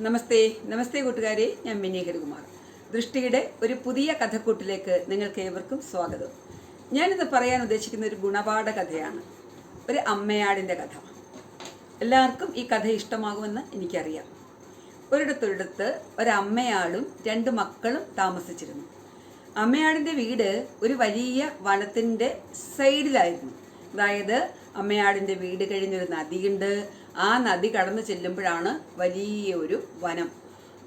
നമസ്തേ നമസ്തേ കൂട്ടുകാരെ ഞാൻ മിനി ഹരികുമാർ ദൃഷ്ടിയുടെ ഒരു പുതിയ കഥക്കൂട്ടിലേക്ക് നിങ്ങൾക്ക് ഏവർക്കും സ്വാഗതം. ഞാനിത് പറയാൻ ഉദ്ദേശിക്കുന്ന ഒരു ഗുണപാഠ കഥയാണ്. ഒരു അമ്മയാടിന്റെ കഥ. എല്ലാവർക്കും ഈ കഥ ഇഷ്ടമാകുമെന്ന് എനിക്കറിയാം. ഒരിടത്തൊരിടത്ത് ഒരമ്മയാളും രണ്ട് മക്കളും താമസിച്ചിരുന്നു. അമ്മയാടിന്റെ വീട് ഒരു വലിയ വനത്തിന്റെ സൈഡിലായിരുന്നു. അതായത് അമ്മയാടിന്റെ വീട് കഴിഞ്ഞൊരു നദിയുണ്ട് ആ നദി കടന്നു ചെല്ലുമ്പോഴാണ് വലിയ ഒരു വനം.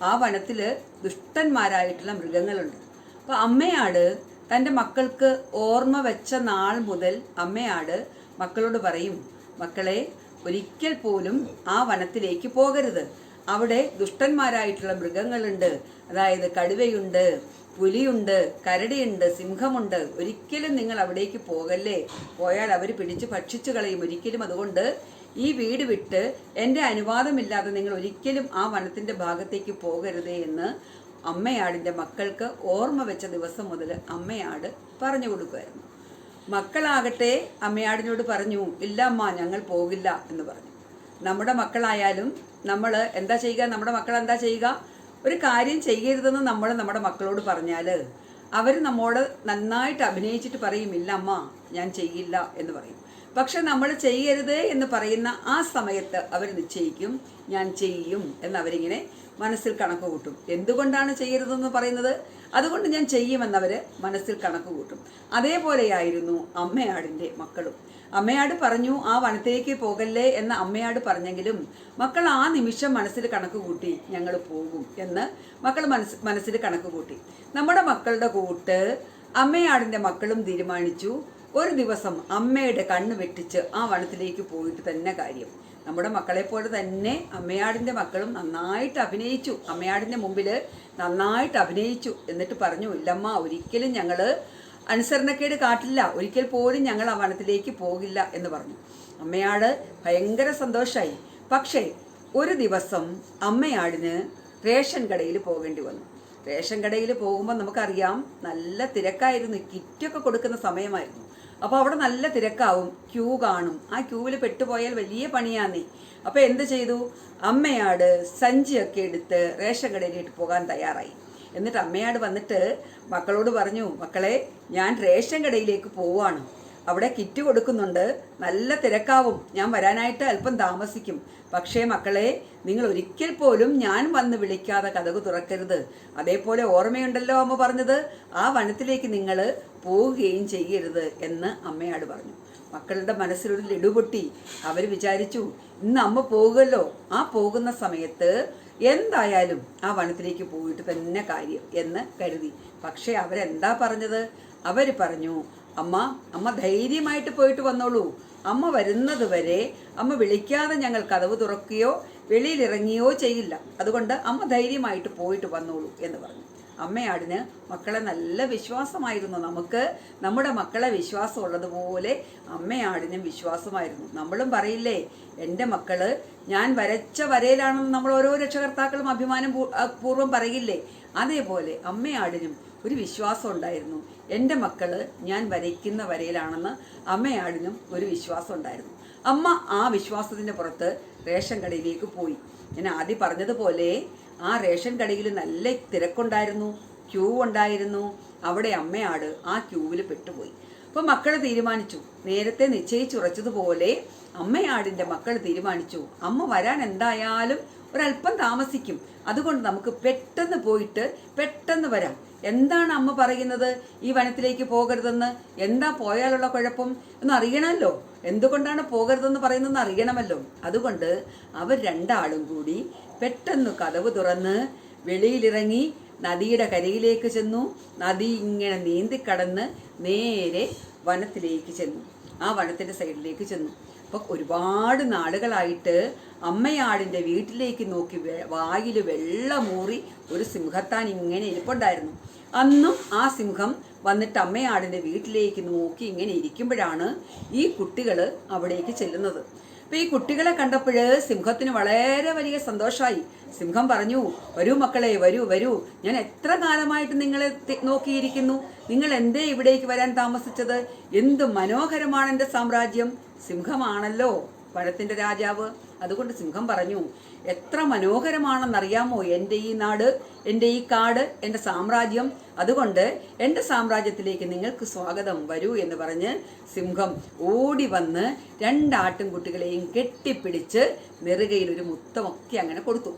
ആ വനത്തിൽ ദുഷ്ടന്മാരായിട്ടുള്ള മൃഗങ്ങളുണ്ട്. അപ്പോൾ അമ്മയാട് തന്റെ മക്കൾക്ക് ഓർമ്മ വെച്ച നാൾ മുതൽ അമ്മയാട് മക്കളോട് പറയും മക്കളെ ഒരിക്കൽ പോലും ആ വനത്തിലേക്ക് പോകരുത്. അവിടെ ദുഷ്ടന്മാരായിട്ടുള്ള മൃഗങ്ങളുണ്ട്. അതായത് കടുവയുണ്ട് പുലിയുണ്ട് കരടിയുണ്ട് സിംഹമുണ്ട്. ഒരിക്കലും നിങ്ങൾ അവിടേക്ക് പോകല്ലേ? പോയാൽ അവർ പിടിച്ച് ഭക്ഷിച്ചു കളയും. ഒരിക്കലും അതുകൊണ്ട് ഈ വീട് വിട്ട് എന്റെ അനുവാദമില്ലാതെ നിങ്ങൾ ഒരിക്കലും ആ വനത്തിന്റെ ഭാഗത്തേക്ക് പോകരുത് എന്ന് അമ്മയാടിന്റെ മക്കൾക്ക് ഓർമ്മ വെച്ച ദിവസം മുതൽ അമ്മയാട് പറഞ്ഞു കൊടുക്കുമായിരുന്നു. മക്കളാകട്ടെ അമ്മയാടിനോട് പറഞ്ഞു ഇല്ല അമ്മ ഞങ്ങൾ പോകില്ല എന്ന് പറഞ്ഞു. നമ്മുടെ മക്കളായാലും നമ്മൾ എന്താ ചെയ്യുക? നമ്മുടെ മക്കൾ എന്താ ചെയ്യുക? ഒരു കാര്യം ചെയ്യരുതെന്ന് നമ്മൾ നമ്മുടെ മക്കളോട് പറഞ്ഞാൽ അവർ നമ്മോട് നന്നായിട്ട് അഭിനയിച്ചിട്ട് പറയും ഇല്ല അമ്മ ഞാൻ ചെയ്യില്ല എന്ന് പറയും. പക്ഷെ നമ്മൾ ചെയ്യരുത് എന്ന് പറയുന്ന ആ സമയത്ത് അവർ നിശ്ചയിക്കും ഞാൻ ചെയ്യും എന്നവരിങ്ങനെ മനസ്സിൽ കണക്ക് കൂട്ടും. എന്തുകൊണ്ടാണ് ചെയ്യരുതെന്ന് പറയുന്നത്? അതുകൊണ്ട് ഞാൻ ചെയ്യുമെന്നവർ മനസ്സിൽ കണക്ക് കൂട്ടും. അതേപോലെയായിരുന്നു അമ്മയാടിന്റെ മക്കളും. അമ്മയാട് പറഞ്ഞു ആ വനത്തേക്ക് പോകല്ലേ എന്ന് അമ്മയാട് പറഞ്ഞെങ്കിലും മക്കൾ ആ നിമിഷം മനസ്സിൽ കണക്ക് കൂട്ടി ഞങ്ങൾ പോകും എന്ന് മക്കൾ മനസ്സ് മനസ്സിൽ കണക്ക് കൂട്ടി. നമ്മുടെ മക്കളുടെ കൂട്ട് അമ്മയാടിന്റെ മക്കളും തീരുമാനിച്ചു. ഒരു ദിവസം അമ്മയുടെ കണ്ണ് വെട്ടിച്ച് ആ വനത്തിലേക്ക് പോയിട്ട് തന്നെ കാര്യം. നമ്മുടെ മക്കളെ പോലെ തന്നെ അമ്മയാടിന്റെ മക്കളും നന്നായിട്ട് അഭിനയിച്ചു. അമ്മയാടിന്റെ മുമ്പിൽ നന്നായിട്ട് അഭിനയിച്ചു. എന്നിട്ട് പറഞ്ഞു ഇല്ലമ്മ ഒരിക്കലും ഞങ്ങൾ അനുസരണക്കേട് കാട്ടില്ല. ഒരിക്കൽ പോലും ഞങ്ങൾ ആ വനത്തിലേക്ക് പോകില്ല എന്ന് പറഞ്ഞു. അമ്മയാട് ഭയങ്കര സന്തോഷമായി പക്ഷേ ഒരു ദിവസം അമ്മയാടിന് റേഷൻ കടയിൽ പോകേണ്ടി വന്നു. റേഷൻ കടയിൽ പോകുമ്പോൾ നമുക്കറിയാം നല്ല തിരക്കായിരുന്നു. കിറ്റൊക്കെ കൊടുക്കുന്ന സമയമായിരുന്നു. അപ്പോൾ അവിടെ നല്ല തിരക്കാവും ക്യൂ കാണും. ആ ക്യൂവിൽ പെട്ടുപോയാൽ വലിയ പണിയാന്നേ അപ്പോൾ എന്ത് ചെയ്തു? അമ്മയാട് സഞ്ചിയൊക്കെ എടുത്ത് റേഷൻ കടയിലേക്ക് പോകാൻ തയ്യാറായി. എന്നിട്ട് അമ്മയാട് വന്നിട്ട് മക്കളോട് പറഞ്ഞു മക്കളെ ഞാൻ റേഷൻ കടയിലേക്ക് പോവാണ് അവിടെ കിറ്റ് കൊടുക്കുന്നുണ്ട്. നല്ല തിരക്കാവും. ഞാൻ വരാനായിട്ട് അല്പം താമസിക്കും. പക്ഷേ മക്കളെ നിങ്ങൾ ഒരിക്കൽ പോലും ഞാൻ വന്ന് വിളിക്കാതെ കഥകു തുറക്കരുത്. അതേപോലെ ഓർമ്മയുണ്ടല്ലോ അമ്മ പറഞ്ഞത്. ആ വനത്തിലേക്ക് നിങ്ങൾ പോവുകയും ചെയ്യരുത് എന്ന് അമ്മയാട് പറഞ്ഞു. മക്കളുടെ മനസ്സിലൊരു ലഡുപൊട്ടി അവർ വിചാരിച്ചു ഇന്ന് അമ്മ പോകുമല്ലോ. ആ പോകുന്ന സമയത്ത് എന്തായാലും ആ വനത്തിലേക്ക് പോയിട്ട് തന്നെ കാര്യം എന്ന് കരുതി. പക്ഷേ അവരെന്താ പറഞ്ഞത്? അവർ പറഞ്ഞു അമ്മ അമ്മ ധൈര്യമായിട്ട് പോയിട്ട് വന്നോളൂ. അമ്മ വരുന്നത് വരെ അമ്മ വിളിക്കാതെ ഞങ്ങൾ കതവ് തുറക്കുകയോ വെളിയിലിറങ്ങിയോ ചെയ്യില്ല. അതുകൊണ്ട് അമ്മ ധൈര്യമായിട്ട് പോയിട്ട് വന്നോളൂ എന്ന് പറഞ്ഞു. അമ്മയാടിന് മക്കളെ നല്ല വിശ്വാസമായിരുന്നു നമുക്ക്. നമ്മുടെ മക്കളെ വിശ്വാസം ഉള്ളതുപോലെ അമ്മയാടിനും വിശ്വാസമായിരുന്നു. നമ്മളും പറയില്ലേ എന്റെ മക്കൾ ഞാൻ വരച്ച വരയിലാണെന്ന് നമ്മൾ ഓരോ രക്ഷകർത്താക്കളും അഭിമാനം പൂർവം പറയില്ലേ? അതേപോലെ അമ്മയാടിനും ഒരു വിശ്വാസം ഉണ്ടായിരുന്നു. എന്റെ മക്കൾ ഞാൻ വരയ്ക്കുന്ന വരയിലാണെന്ന് അമ്മയാടിനും ഒരു വിശ്വാസം ഉണ്ടായിരുന്നു. അമ്മ ആ വിശ്വാസത്തിന്റെ പുറത്ത് റേഷൻ കടയിലേക്ക് പോയി. ഞാൻ ആദ്യം പറഞ്ഞതുപോലെ ആ റേഷൻ കടയിൽ നല്ല തിരക്കുണ്ടായിരുന്നു ക്യൂ ഉണ്ടായിരുന്നു. അവിടെ അമ്മയാട് ആ ക്യൂവിൽ പെട്ടുപോയി. അപ്പോൾ മക്കൾ തീരുമാനിച്ചു. നേരത്തെ നിശ്ചയിച്ചുറച്ചതുപോലെ അമ്മയാടിന്റെ മക്കൾ തീരുമാനിച്ചു. അമ്മ വരാൻ എന്തായാലും ഒരല്പം താമസിക്കും. അതുകൊണ്ട് നമുക്ക് പെട്ടെന്ന് പോയിട്ട് പെട്ടെന്ന് വരാം. എന്താണ് അമ്മ പറയുന്നത്? ഈ വനത്തിലേക്ക് പോകരുതെന്ന് എന്താ പോയാലുള്ള കുഴപ്പം? എന്ന് അറിയണമല്ലോ. എന്തുകൊണ്ടാണ് പോകരുതെന്ന് പറയുന്നതെന്ന് അറിയണമല്ലോ. അതുകൊണ്ട് അവർ രണ്ടാളും കൂടി പെട്ടെന്ന് കതവ് തുറന്ന് വെളിയിലിറങ്ങി നദിയുടെ കരയിലേക്ക് ചെന്നു. നദി ഇങ്ങനെ നീന്തിക്കടന്ന് നേരെ വനത്തിലേക്ക് ചെന്നു. ആ വനത്തിന്റെ സൈഡിലേക്ക് ചെന്നു. അപ്പോൾ ഒരുപാട് നാളുകളായിട്ട് അമ്മയാടിന്റെ വീട്ടിലേക്ക് നോക്കി വായിൽ വെള്ളമൂറി ഒരു സിംഹത്താൻ ഇങ്ങനെ ഇരിപ്പുണ്ടായിരുന്നു. അന്നും ആ സിംഹം വന്നിട്ട് അമ്മയാടിന്റെ വീട്ടിലേക്ക് നോക്കി ഇങ്ങനെ ഇരിക്കുമ്പോഴാണ് ഈ കുട്ടികൾ അവിടേക്ക് ചെല്ലുന്നത്. അപ്പോൾ ഈ കുട്ടികളെ കണ്ടപ്പോൾ സിംഹത്തിന് വളരെ വലിയ സന്തോഷമായി. സിംഹം പറഞ്ഞു വരൂ മക്കളെ വരൂ വരൂ. ഞാൻ എത്ര കാലമായിട്ട് നിങ്ങളെ നോക്കിയിരിക്കുന്നു? നിങ്ങൾ എന്തേ ഇവിടേക്ക് വരാൻ താമസിച്ചത്? എന്ത് മനോഹരമാണ് എന്റെ സാമ്രാജ്യം. സിംഹമാണല്ലോ വനത്തിന്റെ രാജാവ്. അതുകൊണ്ട് സിംഹം പറഞ്ഞു എത്ര മനോഹരമാണെന്നറിയാമോ എന്റെ ഈ നാട് എന്റെ ഈ കാട് എന്റെ സാമ്രാജ്യം. അതുകൊണ്ട് എന്റെ സാമ്രാജ്യത്തിലേക്ക് നിങ്ങൾക്ക് സ്വാഗതം വരൂ എന്ന് പറഞ്ഞ് സിംഹം ഓടി വന്ന് രണ്ടാട്ടിൻകുട്ടികളെയും കെട്ടിപ്പിടിച്ച് നെറുകയിൽ ഒരു മുത്തമൊക്കെ അങ്ങനെ കൊടുത്തു.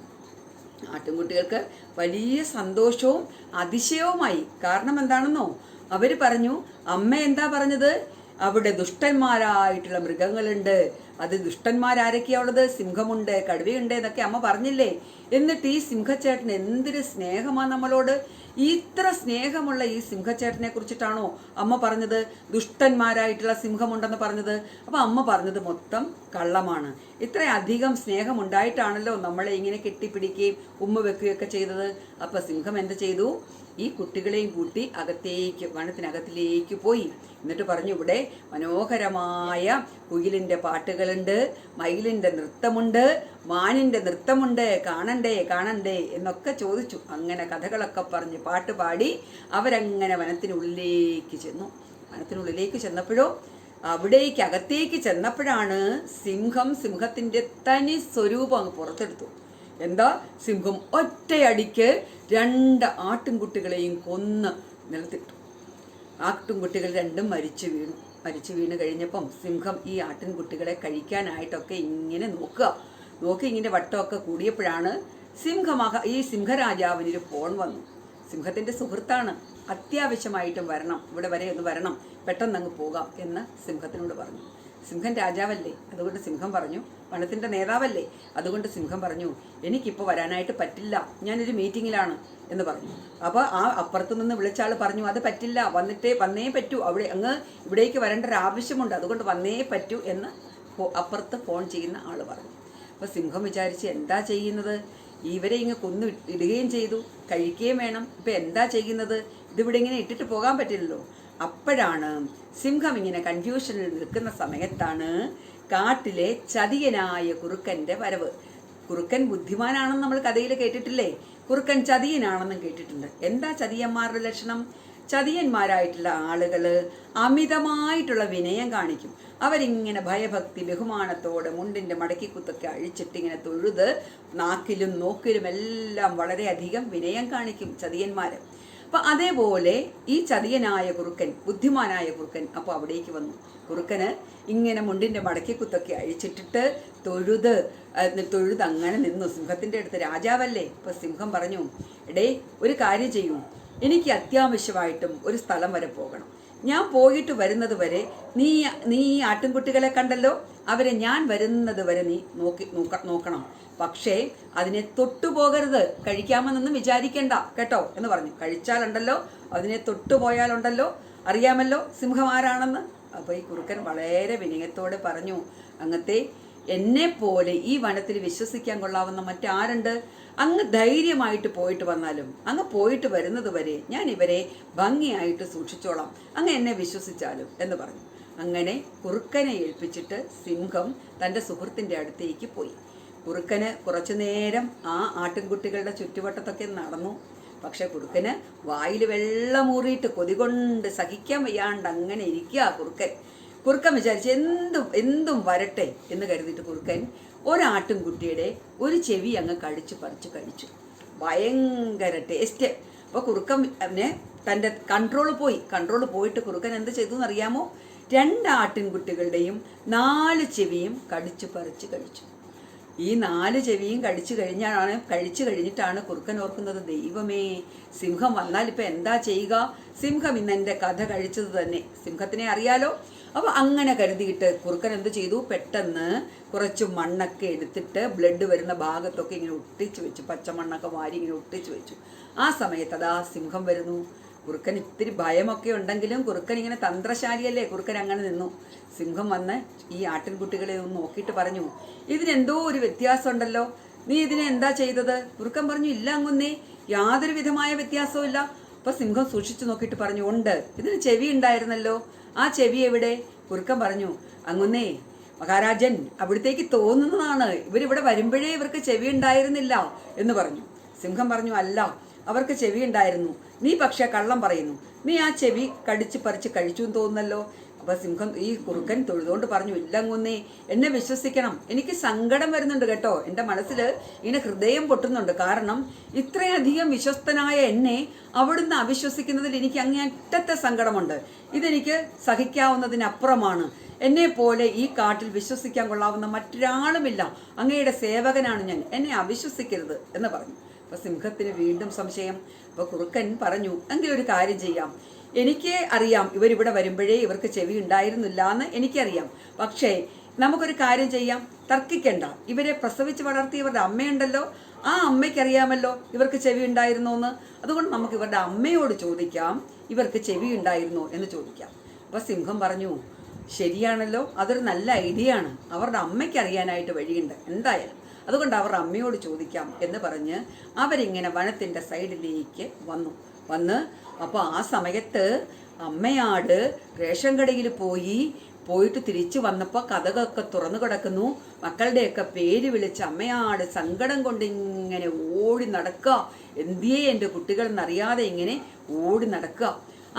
ആട്ടിൻകുട്ടികൾക്ക് വലിയ സന്തോഷവും അതിശയവുമായി. കാരണം എന്താണെന്നോ? അവർ പറഞ്ഞു അമ്മ എന്താ പറഞ്ഞത്? അവിടെ ദുഷ്ടന്മാരായിട്ടുള്ള മൃഗങ്ങളുണ്ട്. അത് ദുഷ്ടന്മാരാരൊക്കെയാ ഉള്ളത് സിംഹമുണ്ട് കടുവയുണ്ട് എന്നൊക്കെ അമ്മ പറഞ്ഞില്ലേ? എന്നിട്ട് ഈ സിംഹച്ചേട്ടൻ എന്തൊരു സ്നേഹമാണ് നമ്മളോട്. ഇത്ര സ്നേഹമുള്ള ഈ സിംഹച്ചേട്ടനെ കുറിച്ചിട്ടാണോ അമ്മ പറഞ്ഞത്? ദുഷ്ടന്മാരായിട്ടുള്ള സിംഹമുണ്ടെന്ന് പറഞ്ഞത്. അപ്പൊ അമ്മ പറഞ്ഞത് മൊത്തം കള്ളമാണ്. ഇത്രയധികം സ്നേഹമുണ്ടായിട്ടാണല്ലോ നമ്മളെ ഇങ്ങനെ കെട്ടിപ്പിടിക്കുകയും ഉമ്മ വെക്കുകയൊക്കെ ചെയ്തത്. അപ്പൊ സിംഹം എന്ത് ചെയ്തു? ഈ കുട്ടികളെയും കൂട്ടി അകത്തേക്ക് വനത്തിനകത്തിലേക്ക് പോയി. എന്നിട്ട് പറഞ്ഞു ഇവിടെ മനോഹരമായ കുയിലിന്റെ പാട്ടുകളുണ്ട് മയിലിന്റെ നൃത്തമുണ്ട് മാനിന്റെ നൃത്തമുണ്ട് കാണണ്ടേ കാണണ്ടേ എന്നൊക്കെ ചോദിച്ചു. അങ്ങനെ കഥകളൊക്കെ പറഞ്ഞ് പാട്ട് പാടി അവരങ്ങനെ വനത്തിനുള്ളിലേക്ക് ചെന്നു. വനത്തിനുള്ളിലേക്ക് ചെന്നപ്പോഴോ അവിടേക്ക് അകത്തേക്ക് ചെന്നപ്പോഴാണ് സിംഹം സിംഹത്തിന്റെ തനി സ്വരൂപം അങ്ങ് പുറത്തെടുത്തു. എന്താ? സിംഹം ഒറ്റയടിക്ക് രണ്ട് ആട്ടിൻകുട്ടികളെയും കൊന്ന് നിലത്തിട്ടു. ആട്ടിൻകുട്ടികൾ രണ്ടും മരിച്ചു വീണു. മരിച്ചു വീണ് കഴിഞ്ഞപ്പം സിംഹം ഈ ആട്ടിൻകുട്ടികളെ കഴിക്കാനായിട്ടൊക്കെ ഇങ്ങനെ നോക്കുക. നോക്കി ഇങ്ങനെ വട്ടമൊക്കെ കൂടിയപ്പോഴാണ് സിംഹമഹ ഈ സിംഹരാജാവിനൊരു ഫോൺ വന്നു. സിംഹത്തിന്റെ സുഹൃത്താണ്. അത്യാവശ്യമായിട്ടും വരണം. ഇവിടെ വരെ ഒന്ന് വരണം. പെട്ടെന്ന് അങ്ങ് പോകാം എന്ന് സിംഹത്തിനോട് പറഞ്ഞു. സിംഹം രാജാവല്ലേ? അതുകൊണ്ട് സിംഹം പറഞ്ഞു വനത്തിന്റെ നേതാവല്ലേ? അതുകൊണ്ട് സിംഹം പറഞ്ഞു എനിക്കിപ്പോൾ വരാനായിട്ട് പറ്റില്ല. ഞാനൊരു മീറ്റിങ്ങിലാണ്. എന്ന് പറഞ്ഞു. അപ്പോൾ ആ അപ്പുറത്ത് നിന്ന് വിളിച്ച ആൾ പറഞ്ഞു അത് പറ്റില്ല. വന്നിട്ടേ വന്നേ പറ്റൂ. അവിടെ അങ്ങ് ഇവിടേക്ക് വരേണ്ട ഒരു ആവശ്യമുണ്ട്. അതുകൊണ്ട് വന്നേ പറ്റൂ എന്ന് അപ്പുറത്ത് ഫോൺ ചെയ്യുന്ന ആൾ പറഞ്ഞു. അപ്പോൾ സിംഹം വിചാരിച്ച് എന്താ ചെയ്യുന്നത്? ഇവരെ ഇങ്ങ് കൊന്നു ഇടുകയും ചെയ്തു. കഴിക്കുകയും വേണം. ഇപ്പം എന്താ ചെയ്യുന്നത്? ഇതിവിടെ ഇങ്ങനെ ഇട്ടിട്ട് പോകാൻ പറ്റില്ലല്ലോ. അപ്പോഴാണ് സിംഹം ഇങ്ങനെ കൺഫ്യൂഷനിൽ നിൽക്കുന്ന സമയത്താണ് കാട്ടിലെ ചതിയനായ കുറുക്കന്റെ വരവ്. കുറുക്കൻ ബുദ്ധിമാനാണെന്ന് നമ്മൾ കഥയിൽ കേട്ടിട്ടില്ലേ? കുറുക്കൻ ചതിയനാണെന്നും കേട്ടിട്ടുണ്ട്. എന്താ ചതിയന്മാരുടെ ലക്ഷണം? ചതിയന്മാരായിട്ടുള്ള ആളുകൾ അമിതമായിട്ടുള്ള വിനയം കാണിക്കും. അവരിങ്ങനെ ഭയഭക്തി ബഹുമാനത്തോടെ മുണ്ടിന്റെ മടക്കിക്കുത്തൊക്കെ അഴിച്ചിട്ട് ഇങ്ങനെ തൊഴുത് നാക്കിലും നോക്കിലും എല്ലാം വളരെയധികം വിനയം കാണിക്കും ചതിയന്മാർ അപ്പം അതേപോലെ ഈ ചതിയനായ കുറുക്കൻ ബുദ്ധിമാനായ കുറുക്കൻ അപ്പോൾ അവിടേക്ക് വന്നു. കുറുക്കന് ഇങ്ങനെ മുണ്ടിന്റെ മടക്കിക്കുത്തൊക്കെ അഴിച്ചിട്ടിട്ട് തൊഴുത് തൊഴുത് അങ്ങനെ നിന്നു. സിംഹത്തിന്റെ അടുത്ത് രാജാവല്ലേ? ഇപ്പം സിംഹം പറഞ്ഞു എടേ ഒരു കാര്യം ചെയ്യൂ. എനിക്ക് അത്യാവശ്യമായിട്ടും ഒരു സ്ഥലം വരെ പോകണം. ഞാൻ പോയിട്ട് വരുന്നത് വരെ നീ നീ ഈ ആട്ടിൻകുട്ടികളെ കണ്ടല്ലോ? അവരെ ഞാൻ വരുന്നത് വരെ നീ നോക്കി നോക്ക നോക്കണം. പക്ഷേ അതിനെ തൊട്ടുപോകരുത് കഴിക്കാമെന്നൊന്നും വിചാരിക്കേണ്ട കേട്ടോ? എന്ന് പറഞ്ഞു. കഴിച്ചാലുണ്ടല്ലോ അതിനെ തൊട്ടുപോയാലുണ്ടല്ലോ അറിയാമല്ലോ സിംഹം ആരാണെന്ന് അപ്പോൾ ഈ കുറുക്കൻ വളരെ വിനയത്തോടെ പറഞ്ഞു അങ്ങത്തെ എന്നെ പോലെ ഈ വനത്തിൽ വിശ്വസിക്കാൻ കൊള്ളാവുന്ന മറ്റാരുണ്ട്? അങ്ങ് ധൈര്യമായിട്ട് പോയിട്ട് വന്നാലും അങ്ങ് പോയിട്ട് വരുന്നത് വരെ ഞാൻ ഇവരെ ഭംഗിയായിട്ട് സൂക്ഷിച്ചോളാം. അങ്ങ് എന്നെ വിശ്വസിച്ചാലും എന്ന് പറഞ്ഞു. അങ്ങനെ കുറുക്കനെ ഏൽപ്പിച്ചിട്ട് സിംഹം തന്റെ സുഹൃത്തിന്റെ അടുത്തേക്ക് പോയി. കുറുക്കന് കുറച്ചു നേരം ആ ആട്ടിൻകുട്ടികളുടെ ചുറ്റുവട്ടത്തൊക്കെ നടന്നു. പക്ഷെ കുറുക്കന് വായിൽ വെള്ളമൂറിയിട്ട് കൊതി കൊണ്ട് സഹിക്കാൻ വയ്യാണ്ട് അങ്ങനെ ഇരിക്കുക കുറുക്കൻ. കുറുക്കൻ വിചാരിച്ച് എന്തും എന്തും വരട്ടെ എന്ന് കരുതിയിട്ട് കുറുക്കൻ ഒരാട്ടിൻകുട്ടിയുടെ ഒരു ചെവി അങ്ങ് കടിച്ച് പറിച്ച് കഴിച്ചു ഭയങ്കര ടേസ്റ്റ് അപ്പോൾ കുറുക്കൻ അവനെ തന്റെ കൺട്രോൾ പോയി. കൺട്രോൾ പോയിട്ട് കുറുക്കൻ എന്ത് ചെയ്തു എന്നറിയാമോ രണ്ട് ആട്ടിൻകുട്ടികളുടെയും നാല് ചെവിയും കടിച്ചു പറിച്ച് കഴിച്ചു ഈ നാല് ചെവിയും കഴിച്ചു കഴിഞ്ഞാണ് കഴിച്ചു കഴിഞ്ഞിട്ടാണ് കുറുക്കൻ ഓർക്കുന്നത് ദൈവമേ സിംഹം വന്നാൽ ഇപ്പം എന്താ ചെയ്യുക? സിംഹം ഇന്ന് എന്റെ കഥ കഴിച്ചത് തന്നെ. സിംഹത്തിനെ അറിയാലോ? അപ്പോൾ അങ്ങനെ കരുതിയിട്ട് കുറുക്കൻ എന്ത് ചെയ്തു? പെട്ടെന്ന് കുറച്ച് മണ്ണൊക്കെ എടുത്തിട്ട് ബ്ലഡ് വരുന്ന ഭാഗത്തൊക്കെ ഇങ്ങനെ ഒട്ടിച്ചു വെച്ചു. പച്ചമണ്ണൊക്കെ വാരി ഇങ്ങനെ ഒട്ടിച്ചു വെച്ചു. ആ സമയത്ത് അതാ സിംഹം വരുന്നു. കുറുക്കൻ ഇത്തിരി ഭയമൊക്കെ ഉണ്ടെങ്കിലും കുറുക്കൻ ഇങ്ങനെ തന്ത്രശാലിയല്ലേ? കുറുക്കൻ അങ്ങനെ നിന്നു. സിംഹം വന്ന് ഈ ആട്ടിൻകുട്ടികളെ ഒന്ന് നോക്കിയിട്ട് പറഞ്ഞു ഇതിനെന്തോ ഒരു വ്യത്യാസം ഉണ്ടല്ലോ നീ ഇതിനെ എന്താ ചെയ്തത്? കുറുക്കൻ പറഞ്ഞു ഇല്ല അങ്ങുന്നേ യാതൊരു വിധമായ വ്യത്യാസവും ഇല്ല അപ്പൊ സിംഹം സൂക്ഷിച്ചു നോക്കിയിട്ട് പറഞ്ഞു ഉണ്ട്. ഇതിന് ചെവി ഉണ്ടായിരുന്നല്ലോ. ആ ചെവി എവിടെ? കുറുക്കൻ പറഞ്ഞു അങ്ങുന്നേ മഹാരാജൻ അവിടത്തേക്ക് തോന്നുന്നതാണ്. ഇവരിവിടെ വരുമ്പോഴേ ഇവർക്ക് ചെവി ഉണ്ടായിരുന്നില്ല എന്ന് പറഞ്ഞു. സിംഹം പറഞ്ഞു അല്ല അവർക്ക് ചെവി ഉണ്ടായിരുന്നു. നീ പക്ഷേ കള്ളം പറയുന്നു. നീ ആ ചെവി കടിച്ച് പറിച്ച് കഴിച്ചു എന്ന് തോന്നുന്നല്ലോ. അപ്പൊ സിംഹം ഈ കുറുക്കൻ തൊഴുതുകൊണ്ട് പറഞ്ഞു ഇല്ലങ്ങുന്നേ എന്നെ വിശ്വസിക്കണം. എനിക്ക് സങ്കടം വരുന്നുണ്ട് കേട്ടോ. എന്റെ മനസ്സിൽ ഇങ്ങനെ ഹൃദയം പൊട്ടുന്നുണ്ട്. കാരണം ഇത്രയധികം വിശ്വസ്തനായ എന്നെ അവിടുന്ന് അവിശ്വസിക്കുന്നതിൽ എനിക്ക് അങ്ങേറ്റത്തെ സങ്കടമുണ്ട്. ഇതെനിക്ക് സഹിക്കാവുന്നതിനപ്പുറമാണ്. എന്നെ പോലെ ഈ കാട്ടിൽ വിശ്വസിക്കാൻ കൊള്ളാവുന്ന മറ്റൊരാളുമില്ല. അങ്ങയുടെ സേവകനാണ് ഞാൻ. എന്നെ അവിശ്വസിക്കരുത് എന്ന് പറഞ്ഞു. അപ്പോൾ സിംഹത്തിന് വീണ്ടും സംശയം. അപ്പോൾ കുറുക്കൻ പറഞ്ഞു എങ്കിലൊരു കാര്യം ചെയ്യാം. എനിക്ക് അറിയാം ഇവരിവിടെ വരുമ്പോഴേ ഇവർക്ക് ചെവി ഉണ്ടായിരുന്നില്ല എന്ന് എനിക്കറിയാം. പക്ഷേ നമുക്കൊരു കാര്യം ചെയ്യാം. തർക്കിക്കണ്ട. ഇവരെ പ്രസവിച്ച് വളർത്തി ഇവരുടെ അമ്മയുണ്ടല്ലോ. ആ അമ്മയ്ക്കറിയാമല്ലോ ഇവർക്ക് ചെവി ഉണ്ടായിരുന്നോ എന്ന്. അതുകൊണ്ട് നമുക്ക് ഇവരുടെ അമ്മയോട് ചോദിക്കാം ഇവർക്ക് ചെവി ഉണ്ടായിരുന്നു എന്ന് ചോദിക്കാം. അപ്പോൾ സിംഹം പറഞ്ഞു ശരിയാണല്ലോ അതൊരു നല്ല ഐഡിയ ആണ്. അവരുടെ അമ്മയ്ക്ക് അറിയാനായിട്ട് വഴിയുണ്ട് എന്തായാലും. അതുകൊണ്ട് അവരുടെ അമ്മയോട് ചോദിക്കാം എന്ന് പറഞ്ഞ് അവരിങ്ങനെ വനത്തിന്റെ സൈഡിലേക്ക് വന്നു. വന്ന് അപ്പോൾ ആ സമയത്ത് അമ്മയാട് റേഷൻ കടയിൽ പോയി പോയിട്ട് തിരിച്ചു വന്നപ്പോൾ കഥകൊക്കെ തുറന്നു കിടക്കുന്നു. മക്കളുടെയൊക്കെ പേര് വിളിച്ച് അമ്മയാട് സങ്കടം കൊണ്ട് ഇങ്ങനെ ഓടി നടക്കുക. എന്തിയേ എന്റെ കുട്ടികൾ എന്നറിയാതെ ഇങ്ങനെ ഓടി നടക്കുക.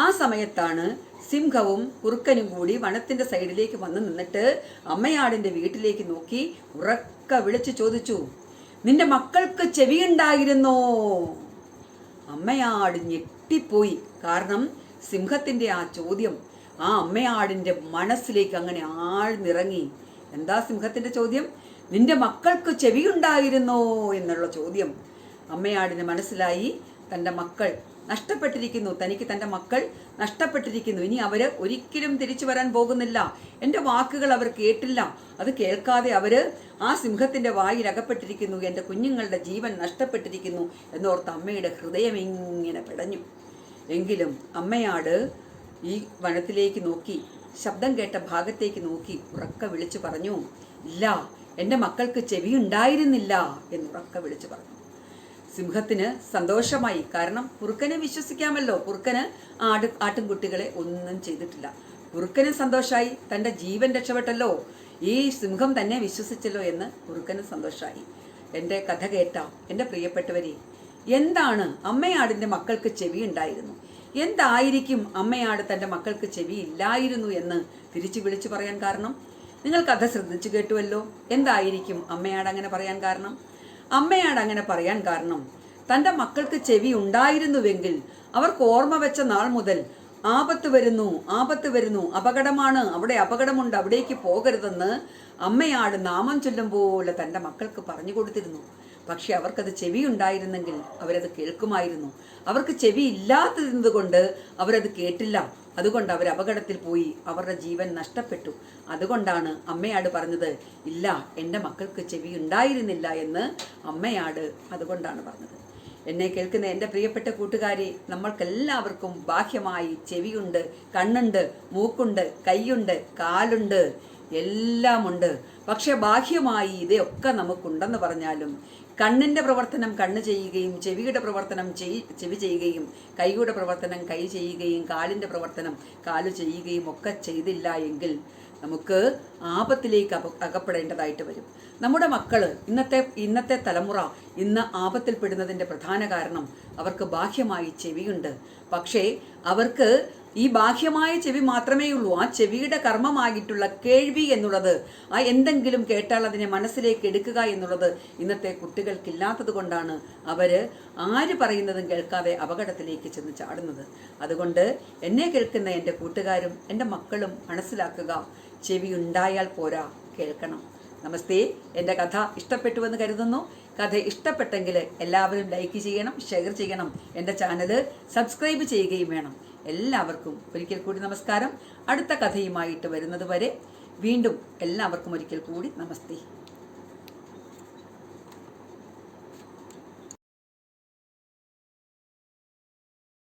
ആ സമയത്താണ് സിംഹവും കുറുക്കനും കൂടി വനത്തിന്റെ സൈഡിലേക്ക് വന്ന് നിന്നിട്ട് അമ്മയാടിന്റെ വീട്ടിലേക്ക് നോക്കി ഉറക്ക വിളിച്ചു ചോദിച്ചു നിന്റെ മക്കൾക്ക് ചെവിയുണ്ടായിരുന്നോ? അമ്മയാട് ഞെട്ടിപ്പോയി. കാരണം സിംഹത്തിന്റെ ആ ചോദ്യം ആ അമ്മയാടിന്റെ മനസ്സിലേക്ക് അങ്ങനെ ആഴ്ന്നിറങ്ങി. എന്താ സിംഹത്തിന്റെ ചോദ്യം? നിന്റെ മക്കൾക്ക് ചെവിയുണ്ടായിരുന്നോ? എന്നുള്ള ചോദ്യം. അമ്മയാടിന് മനസ്സിലായി തന്റെ മക്കൾ നഷ്ടപ്പെട്ടിരിക്കുന്നു. തനിക്ക് തന്റെ മക്കൾ നഷ്ടപ്പെട്ടിരിക്കുന്നു. ഇനി അവർ ഒരിക്കലും തിരിച്ചു വരാൻ പോകുന്നില്ല. എന്റെ വാക്കുകൾ അവർ കേട്ടില്ല. അത് കേൾക്കാതെ അവർ ആ സിംഹത്തിന്റെ വായിൽ അകപ്പെട്ടിരിക്കുന്നു. എന്റെ കുഞ്ഞുങ്ങളുടെ ജീവൻ നഷ്ടപ്പെട്ടിരിക്കുന്നു എന്നോർത്ത് അമ്മയുടെ ഹൃദയം ഇങ്ങനെ പിടഞ്ഞു. എങ്കിലും അമ്മയാട് ഈ വനത്തിലേക്ക് നോക്കി ശബ്ദം കേട്ട ഭാഗത്തേക്ക് നോക്കി ഉറക്ക വിളിച്ചു പറഞ്ഞു ഇല്ല എന്റെ മക്കൾക്ക് ചെവി ഉണ്ടായിരുന്നില്ല എന്ന് ഉറക്ക വിളിച്ചു പറഞ്ഞു. സിംഹത്തിന് സന്തോഷമായി. കാരണം കുറുക്കനെ വിശ്വസിക്കാമല്ലോ. കുറുക്കന് ആട് ആട്ടിൻകുട്ടികളെ ഒന്നും ചെയ്തിട്ടില്ല. കുറുക്കന് സന്തോഷമായി തന്റെ ജീവൻ രക്ഷപ്പെട്ടല്ലോ. ഈ സിംഹം തന്നെ വിശ്വസിച്ചല്ലോ എന്ന് കുറുക്കന് സന്തോഷമായി എന്റെ കഥ കേട്ട എന്റെ പ്രിയപ്പെട്ടവരെ എന്താണ് അമ്മയാടിന്റെ മക്കൾക്ക് ചെവി ഉണ്ടായിരുന്നു? എന്തായിരിക്കും അമ്മയാട് തന്റെ മക്കൾക്ക് ചെവി ഇല്ലായിരുന്നു എന്ന് തിരിച്ചു വിളിച്ചു പറയാൻ കാരണം? നിങ്ങൾ കഥ ശ്രദ്ധിച്ചു കേട്ടുവല്ലോ. എന്തായിരിക്കും അമ്മയാട് അങ്ങനെ പറയാൻ കാരണം? അമ്മയാട് അങ്ങനെ പറയാൻ കാരണം. തന്റെ മക്കൾക്ക് ചെവി ഉണ്ടായിരുന്നുവെങ്കിൽ അവർക്ക് ഓർമ്മ വെച്ച നാൾ മുതൽ ആപത്ത് വരുന്നു ആപത്ത് വരുന്നു അപകടമാണ് അവിടെ അപകടമുണ്ട് അവിടേക്ക് പോകരുതെന്ന് അമ്മയാട് നാമം ചൊല്ലും പോലെ തന്റെ മക്കൾക്ക് പറഞ്ഞു കൊടുത്തിരുന്നു. പക്ഷെ അവർക്കത് ചെവി ഉണ്ടായിരുന്നെങ്കിൽ അവരത് കേൾക്കുമായിരുന്നു. അവർക്ക് ചെവി ഇല്ലാത്തത് കൊണ്ട് അവരത് കേട്ടില്ല. അതുകൊണ്ട് അവർ അപകടത്തിൽ പോയി അവരുടെ ജീവൻ നഷ്ടപ്പെട്ടു. അതുകൊണ്ടാണ് അമ്മയാട് പറഞ്ഞത് ഇല്ല എന്റെ മക്കൾക്ക് ചെവി ഉണ്ടായിരുന്നില്ല എന്ന് അമ്മയാട് അതുകൊണ്ടാണ് പറഞ്ഞത്. എന്നെ കേൾക്കുന്ന എന്റെ പ്രിയപ്പെട്ട കൂട്ടുകാരി നമ്മൾക്കെല്ലാവർക്കും ബാഹ്യമായി ചെവിയുണ്ട് കണ്ണുണ്ട് മൂക്കുണ്ട് കൈയുണ്ട് കാലുണ്ട് എല്ലാമുണ്ട്. പക്ഷെ ബാഹ്യമായി ഇതൊക്കെ നമുക്കുണ്ടെന്ന് പറഞ്ഞാലും കണ്ണിന്റെ പ്രവർത്തനം കണ്ണ് ചെയ്യുകയും ചെവിയുടെ പ്രവർത്തനം ചെയ് ചെവി ചെയ്യുകയും കൈയുടെ പ്രവർത്തനം കൈ ചെയ്യുകയും കാലിന്റെ പ്രവർത്തനം കാൽ ചെയ്യുകയും ഒക്കെ ചെയ്തില്ല എങ്കിൽ നമുക്ക് ആപത്തിലേക്ക് അകപ്പെടേണ്ടതായിട്ട് വരും. നമ്മുടെ മക്കൾ ഇന്നത്തെ ഇന്നത്തെ തലമുറ ഇന്ന് ആപത്തിൽപ്പെടുന്നതിന്റെ പ്രധാന കാരണം അവർക്ക് ബാഹ്യമായി ചെവിയുണ്ട്. പക്ഷേ അവർക്ക് ഈ ബാഹ്യമായ ചെവി മാത്രമേ ഉള്ളൂ. ആ ചെവിയുടെ കർമ്മമായിട്ടുള്ള കേൾവി എന്നുള്ളത്. ആ എന്തെങ്കിലും കേട്ടാൽ അതിനെ മനസ്സിലേക്ക് എടുക്കുക എന്നുള്ളത് ഇന്നത്തെ കുട്ടികൾക്കില്ലാത്തത് കൊണ്ടാണ് അവർ ആര് പറയുന്നതും കേൾക്കാതെ അപകടത്തിലേക്ക് ചെന്ന് ചാടുന്നത്. അതുകൊണ്ട് എന്നെ കേൾക്കുന്ന എന്റെ കൂട്ടുകാരും എന്റെ മക്കളും മനസ്സിലാക്കുക. ചെവി ഉണ്ടായാൽ പോരാ കേൾക്കണം. നമസ്തേ. എന്റെ കഥ ഇഷ്ടപ്പെട്ടുവെന്ന് കരുതുന്നു. കഥ ഇഷ്ടപ്പെട്ടെങ്കിൽ എല്ലാവരും ലൈക്ക് ചെയ്യണം ഷെയർ ചെയ്യണം. എന്റെ ചാനൽ സബ്സ്ക്രൈബ് ചെയ്യുകയും വേണം. എല്ലാവർക്കും ഒരിക്കൽ കൂടി നമസ്കാരം. അടുത്ത കഥയുമായിട്ട് വരുന്നത് വരെ വീണ്ടും എല്ലാവർക്കും ഒരിക്കൽ കൂടി നമസ്തേ.